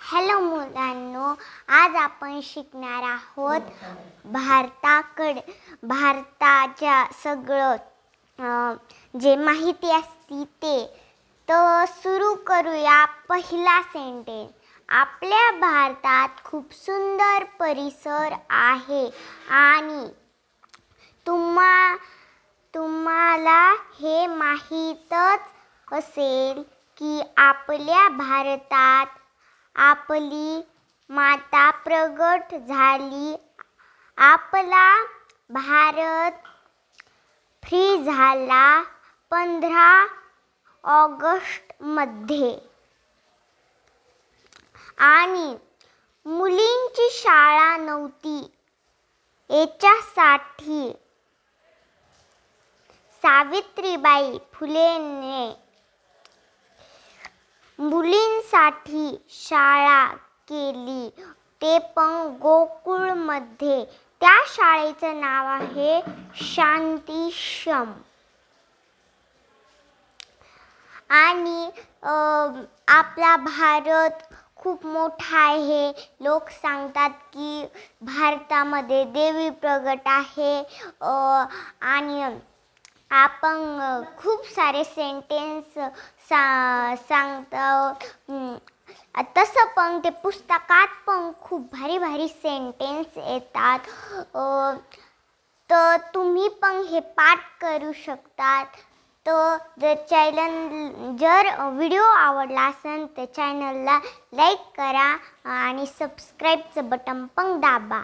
Hello मुलांनो आज आपण शिकणार आहोत भारताकडे भारताच्या सगळं जे माहिती असती ते. तर सुरू करूया पहिला सेंटेन्स आपल्या भारतात खूप सुंदर परिसर आहे आणि तुम्हा तुम्हाला हे माहीतच असेल. की आपल्या भारतात आपली माता प्रगट झाली. आपला भारत फ्री झाला पंधरा ऑगस्टमध्ये आणि मुलींची शाळा नव्हती. याच्यासाठी सावित्रीबाई फुलेने मुलींसाठी शाळा केली. ते पण गोकुळमध्ये. त्या शाळेचं नाव आहे शांतीश्रम आणि आपला भारत खूप मोठा आहे. लोक सांगतात की भारतामध्ये देवी प्रगट आहे. आणि आपण खूप सारे सेंटेन्स सा सांगतो. तसं पण ते पुस्तकात पण खूप भारी भारी सेंटेन्स येतात. तर तुम्ही पण हे पाठ करू शकतात. तर जर चॅनल जर व्हिडिओ आवडला असेल तर चॅनलला लाईक करा आणि सबस्क्राईबचं बटन पण दाबा.